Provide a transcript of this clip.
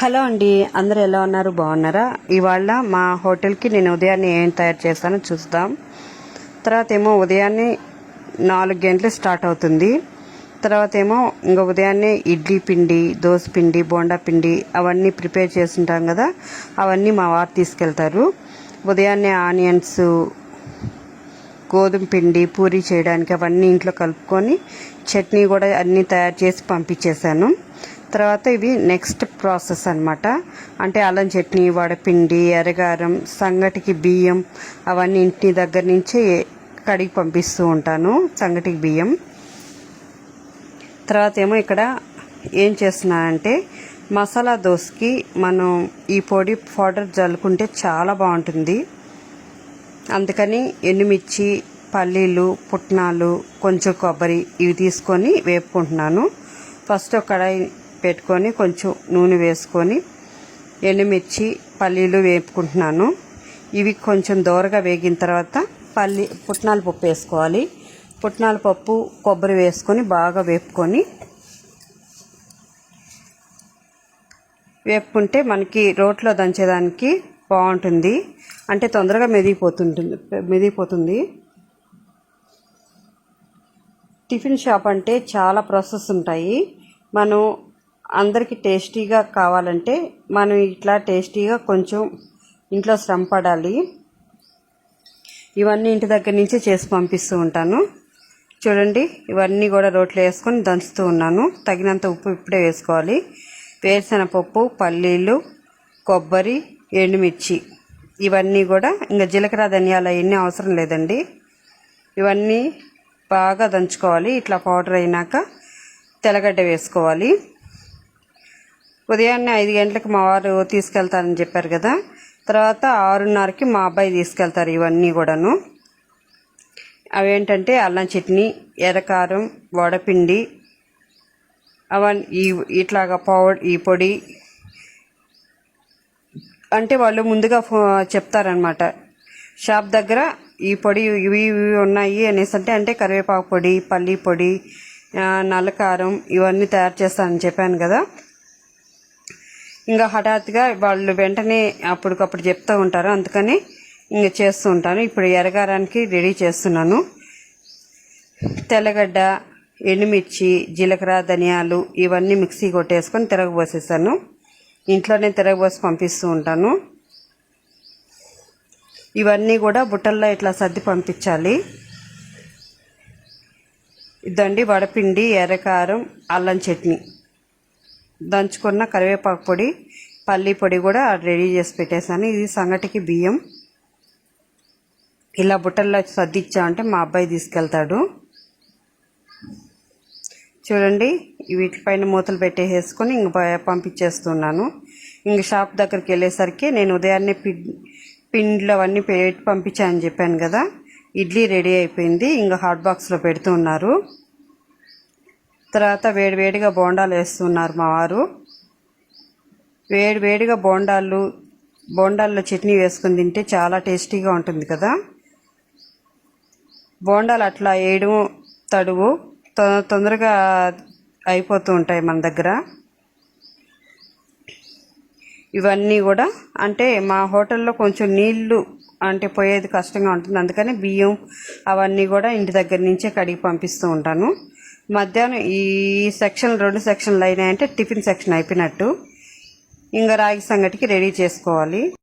Hello అండి అందరు ఎలా ఉన్నారు? బాగున్నారా? ఇవాళ మా హోటల్కి నేను ఉదయాన్నే ఏం తయారు చేస్తానో చూస్తాం తర్వాత ఏమో ఉదయాన్నే నాలుగు గంటలు స్టార్ట్ అవుతుంది. తర్వాత ఏమో ఇంకా ఉదయాన్నే ఇడ్లీ పిండి దోశ పిండి బోండా పిండి అవన్నీ ప్రిపేర్ చేస్తుంటాం కదా అవన్నీ మా వారు తీసుకెళ్తారు. ఉదయాన్నే ఆనియన్స్ గోధుమ పిండి పూరి చేయడానికి అవన్నీ ఇంట్లో కలుపుకొని చట్నీ కూడా అన్నీ తయారు చేసి పంపించేశాను. తర్వాత ఇవి నెక్స్ట్ ప్రాసెస్ అనమాట అంటే అల్లం చట్నీ వడపిండి ఎరగారం సంగటికి బియ్యం అవన్నీ ఇంటి దగ్గర నుంచే కడిగి పంపిస్తూ ఉంటాను సంగటికి బియ్యం. తర్వాత ఏమో ఇక్కడ ఏం చేస్తున్నానంటే మసాలా దోశకి మనం ఈ పొడి పౌడర్ జల్లుకుంటే చాలా బాగుంటుంది. అందుకని ఎండుమిర్చి పల్లీలు పుట్నాలు కొంచెం కొబ్బరి ఇవి తీసుకొని వేపుకుంటున్నాను. ఫస్ట్ ఒక కడాయి పెట్టుకొని కొంచెం నూనె వేసుకొని ఎండుమిర్చి పల్లీలు వేపుకుంటున్నాను. ఇవి కొంచెం దోరగా వేగిన తర్వాత పల్లి పుట్నాల పప్పు వేసుకోవాలి. పుట్నాల పప్పు కొబ్బరి వేసుకొని బాగా వేపుకొని వేపుకుంటే మనకి రోట్లో దంచేదానికి బాగుంటుంది. అంటే తొందరగా మెదిగిపోతుంటుంది మెదిగిపోతుంది. టిఫిన్ షాప్ అంటే చాలా ప్రాసెస్ ఉంటాయి. మనం అందరికీ టేస్టీగా కావాలంటే మనం ఇట్లా టేస్టీగా కొంచెం ఇంట్లో శ్రమ పడాలి. ఇవన్నీ ఇంటి దగ్గర నుంచే చేసి పంపిస్తూ ఉంటాను. చూడండి ఇవన్నీ కూడా రోట్లో వేసుకొని దంచుతూ ఉన్నాను. తగినంత ఉప్పు ఇప్పుడే వేసుకోవాలి. వేరుశనగపప్పు పల్లీలు కొబ్బరి ఎండుమిర్చి ఇవన్నీ కూడా. ఇంకా జీలకర్ర ధనియాలు అవన్నీ అవసరం లేదండి. ఇవన్నీ బాగా దంచుకోవాలి. ఇట్లా పౌడర్ అయినాక తెల్లగడ్డ వేసుకోవాలి. ఉదయాన్నే ఐదు గంటలకు మా వారు తీసుకెళ్తారని చెప్పారు కదా. తర్వాత ఆరున్నరకి మా అబ్బాయి తీసుకెళ్తారు ఇవన్నీ కూడాను. అవేంటంటే అల్లం చట్నీ ఎర్రకారం వడపిండి అవన్నీ ఈ ఇట్లాగా పౌడర్ ఈ పొడి. అంటే వాళ్ళు ముందుగా ఫో చెప్తారనమాట షాప్ దగ్గర ఈ పొడి ఇవి ఇవి ఉన్నాయి అనేసి అంటే అంటే కరివేపాకు పొడి పల్లి పొడి నల్లకారం ఇవన్నీ తయారు చేస్తానని చెప్పాను కదా. ఇంకా హఠాత్తుగా వాళ్ళు వెంటనే అప్పటికప్పుడు చెప్తూ ఉంటారు. అందుకని ఇంకా చేస్తూ ఉంటాను. ఇప్పుడు ఎరగారానికి రెడీ చేస్తున్నాను. తెల్లగడ్డ ఎండుమిర్చి జీలకర్ర ధనియాలు ఇవన్నీ మిక్సీ కొట్టేసుకొని తిరగబోసేసాను. ఇంట్లోనే తిరగబోసి పంపిస్తూ ఉంటాను. ఇవన్నీ కూడా బుట్టల్లో ఇట్లా సర్ది పంపించాలి. ఇదండి వడపిండి ఎర్రకారం అల్లం చట్నీ. దంచుకున్న కరివేపాకు పొడి పల్లి పొడి కూడా రెడీ చేసి పెట్టేశాను. ఇది సంగటికి బియ్యం. ఇలా బుట్టల్లో సర్దిచ్చామంటే మా అబ్బాయి తీసుకెళ్తాడు. చూడండి వీటిపైన మూతలు పెట్టేసుకొని ఇంక పంపించేస్తున్నాను. ఇంక షాప్ దగ్గరికి వెళ్ళేసరికి నేను ఉదయాన్నే పిండి పిండ్లు అవన్నీ పెట్టి పంపించానని చెప్పాను కదా. ఇడ్లీ రెడీ అయిపోయింది. ఇంకా హాట్ బాక్స్లో పెడుతున్నారు. తర్వాత వేడివేడిగా బోండాలు వేస్తున్నారు మా వారు. వేడి వేడిగా బోండాలు బోండాల్లో చట్నీ వేసుకుని తింటే చాలా టేస్టీగా ఉంటుంది కదా. బోండాలు అట్లా వేయడం తడువు తొందరగా అయిపోతూ ఉంటాయి మన దగ్గర. ఇవన్నీ కూడా అంటే మా హోటల్లో కొంచెం నీళ్ళు అంటే పోయేది కష్టంగా ఉంటుంది. అందుకని బియ్యం అవన్నీ కూడా ఇంటి దగ్గర నుంచే కడిగి పంపిస్తూ ఉంటాను. మధ్యాహ్నం ఈ సెక్షన్ రెండు సెక్షన్లు అయినాయంటే టిఫిన్ సెక్షన్ అయిపోయినట్టు. ఇంకా రాగి సంగటికి రెడీ చేసుకోవాలి.